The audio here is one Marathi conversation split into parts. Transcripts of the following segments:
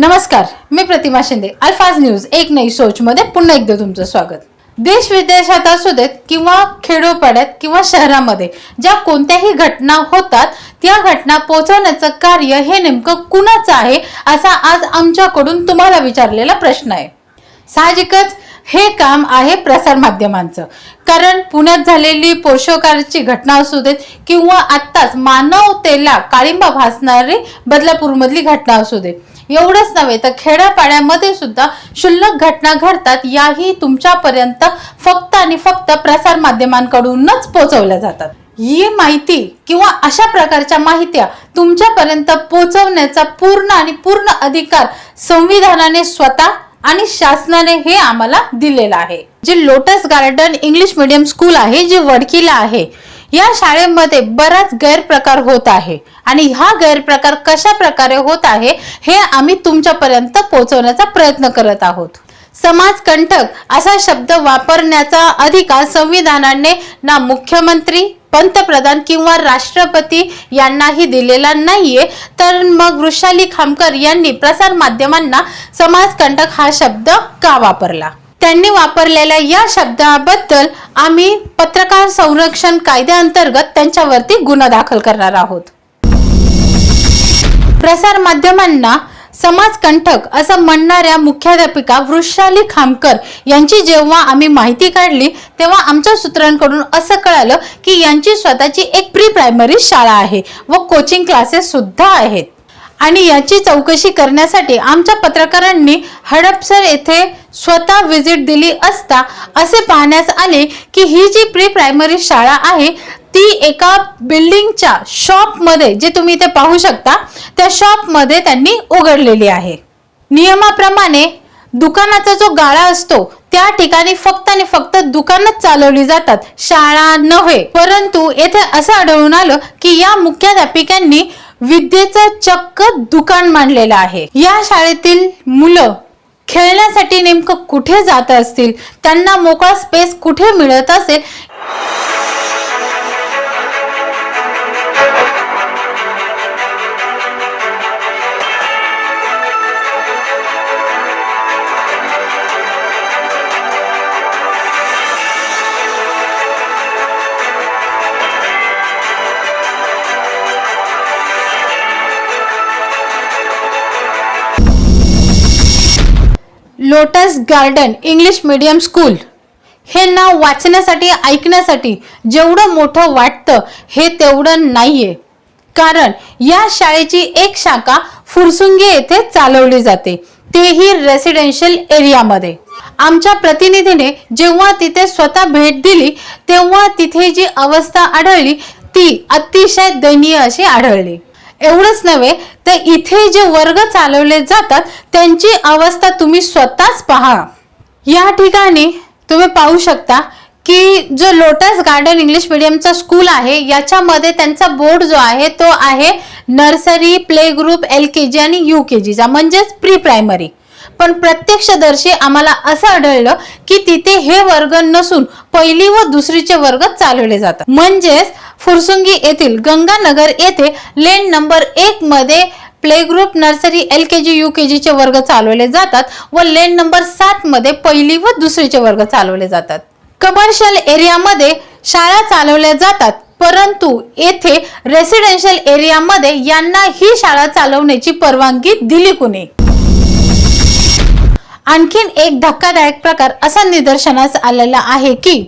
नमस्कार मी प्रतिमा शिंदे अल्फाज न्यूज एक नई सोच मध्ये पुन्हा एकदा तुमचं स्वागत. देश विदेशात असू देत किंवा खेडोपाड्यात किंवा शहरामध्ये ज्या कोणत्याही घटना होतात त्या घटना पोहोचवण्याचं कार्य हे नेमकं कुणाचं आहे असा आज आमच्याकडून तुम्हाला विचारलेला प्रश्न आहे. साहजिकच हे काम आहे प्रसार माध्यमांचं. कारण पुण्यात झालेली पोषकारची घटना असू देत किंवा आत्ताच मानवतेला काळिंबा भासणारी बदलापूरमधली घटना असू दे एवढंच नव्हे तर खेड्यापाड्यामध्ये सुद्धा क्षुल्लक घटना घडतात याही तुमच्यापर्यंत फक्त आणि फक्त प्रसार माध्यमांकडूनच पोहोचवल्या जातात. ही माहिती किंवा अशा प्रकारच्या माहित्या तुमच्यापर्यंत पोहोचवण्याचा पूर्ण आणि पूर्ण अधिकार संविधानाने स्वतः आणि शासनाने हे आम्हाला दिलेलं आहे. जे Lotus Garden English Medium School आहे जे वडकीला आहे या शाळेमध्ये बराच गैरप्रकार होत आहे. आणि हा गैरप्रकार कशा प्रकारे होत आहे हे आम्ही तुमच्यापर्यंत पोहोचवण्याचा प्रयत्न करत आहोत. समाजकंटक असा शब्द वापरण्याचा अधिकार संविधानाने ना मुख्यमंत्री पंतप्रधान किंवा राष्ट्रपती यांनाही दिलेला नाहीये तर मग वृषाली खामकर यांनी प्रसार माध्यमांना समाजकंटक हा शब्द का वापरला? त्यांनी वापरलेल्या या शब्दाबद्दल आम्ही पत्रकार संरक्षण कायद्याअंतर्गत त्यांच्यावरती गुन्हा दाखल करणार आहोत. प्रसार माध्यमांना समाजकंठक असं म्हणणाऱ्या मुख्याध्यापिका वृषाली खामकर यांची जेव्हा आम्ही माहिती काढली तेव्हा आमच्या सूत्रांकडून असं कळालं की यांची स्वतःची एक प्री प्रायमरी शाळा आहे व कोचिंग क्लासेस सुद्धा आहेत. आणि याची चौकशी करण्यासाठी आमच्या पत्रकारांनी हडपसर येथे स्वतः व्हिजिट दिली असता असे पाहण्यास आले की ही जी प्री प्रायमरी शाळा आहे ती एका बिल्डिंगच्या शॉपमध्ये जे तुम्ही इथे पाहू शकता त्या शॉपमध्ये त्यांनी उघडलेली आहे. नियमाप्रमाणे दुकानाचा जो गाळा असतो त्या ठिकाणी फक्त आणि फक्त दुकानच चालवली जातात. शाळा नव्हे परंतु येथे असं आढळून आलं की या मुख्याध्यापिकांनी विद्येचं चक्क दुकान मांडलेलं आहे. या शाळेतील मुलं खेळण्यासाठी नेमकं कुठे जात असतील? त्यांना मोकळा स्पेस कुठे मिळत असेल? Lotus Garden English Medium School. हे नाव वाचण्यासाठी ऐकण्यासाठी जेवढं मोठं वाटतं हे तेवढं नाहीये. कारण या शाळेची एक शाखा फुरसुंगी येथे चालवली जाते. तेही रेसिडेन्शियल एरियामध्ये आमच्या प्रतिनिधीने जेव्हा तिथे स्वतः भेट दिली तेव्हा तिथे जी अवस्था आढळली ती अतिशय दयनीय अशी आढळली. एवढंच नव्हे तर इथे जे वर्ग चालवले जातात त्यांची अवस्था तुम्ही स्वतःच पहा. या ठिकाणी तुम्ही पाहू शकता की जो लोटस गार्डन इंग्लिश मिडियमचा स्कूल आहे याच्यामध्ये त्यांचा बोर्ड जो आहे तो आहे nursery play group L K G आणि यू के जीचा म्हणजेच प्री प्रायमरी पण प्रत्यक्षदर्शी आम्हाला असं आढळलं की तिथे हे वर्ग नसून पहिली व दुसरीचे वर्ग चालवले जातात. म्हणजेच फुरसुंगी येथील गंगानगर येथे लेन नंबर एक मध्ये play group nursery L K G U K जीचे वर्ग चालवले जातात व लेन नंबर सात मध्ये पहिली व दुसरीचे वर्ग चालवले जातात. कमर्शियल एरियामध्ये शाळा चालवल्या जातात परंतु येथे रेसिडेन्शियल एरियामध्ये यांना ही शाळा चालवण्याची परवानगी दिली कुणी? आणखीन एक धक्कादायक प्रकार असा निदर्शनास आलेला आहे की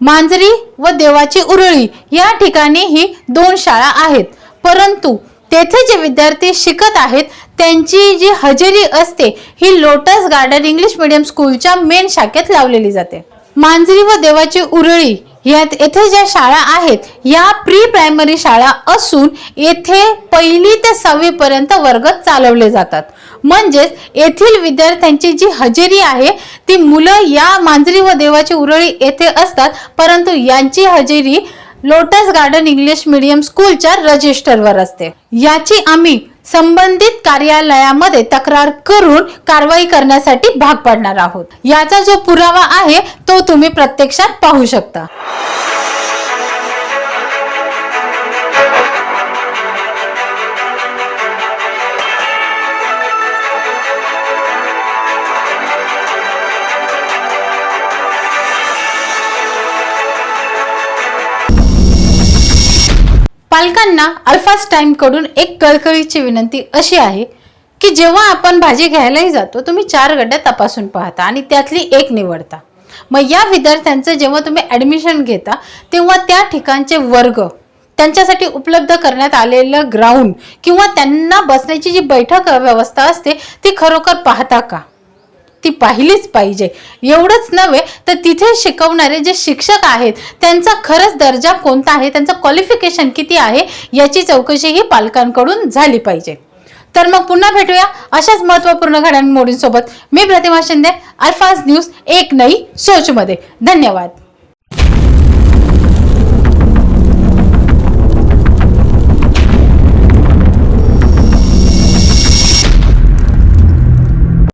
मांजरी व देवाची उरळी या ठिकाणी ही दोन शाळा आहेत. परंतु तेथे जे विद्यार्थी शिकत आहेत त्यांची जी हजेरी असते ही लोटस गार्डन इंग्लिश मीडियम स्कूलच्या मेन शाखेत लावलेली जाते. मांजरी व देवाची उरळी यात येथे ज्या शाळा आहेत या प्री प्रायमरी शाळा असून येथे पहिली ते सहावी पर्यंत वर्ग चालवले जातात. म्हणजेच येथील विद्यार्थ्यांची जी हजेरी आहे ती मुलं या मांजरी व देवाची उरळी येथे असतात परंतु यांची हजेरी लोटस गार्डन इंग्लिश मीडियम स्कूलच्या रजिस्टरवर असते. याची आम्ही संबंधित कार्यालयामध्ये तक्रार करून कारवाई करण्यासाठी भाग पाडणार आहोत. याचा जो पुरावा आहे तो तुम्ही प्रत्यक्षात पाहू शकता. पालकांना अल्फास टाइमकडून एक कळकळीची विनंती अशी आहे की जेव्हा आपण भाजी घ्यायलाही जातो तुम्ही चार गड्ड्या तपासून पाहता आणि त्यातली एक निवडता. मग या विद्यार्थ्यांचं जेव्हा तुम्ही ॲडमिशन घेता तेव्हा त्या ठिकाणचे वर्ग त्यांच्यासाठी उपलब्ध करण्यात आलेलं ग्राउंड किंवा त्यांना बसण्याची जी बैठक व्यवस्था असते ती खरोखर पाहता का? ती पाहिलीच पाहिजे. एवढंच नव्हे तर तिथे शिकवणारे जे शिक्षक आहेत त्यांचा खरंच दर्जा कोणता आहे त्यांचं क्वालिफिकेशन किती आहे याची चौकशी ही पालकांकडून झाली पाहिजे. तर मग पुन्हा भेटूया अशाच महत्त्वपूर्ण घडामोडींसोबत. मी प्रतिमा शिंदे अल्फाज न्यूज एक नई सोचमध्ये. धन्यवाद.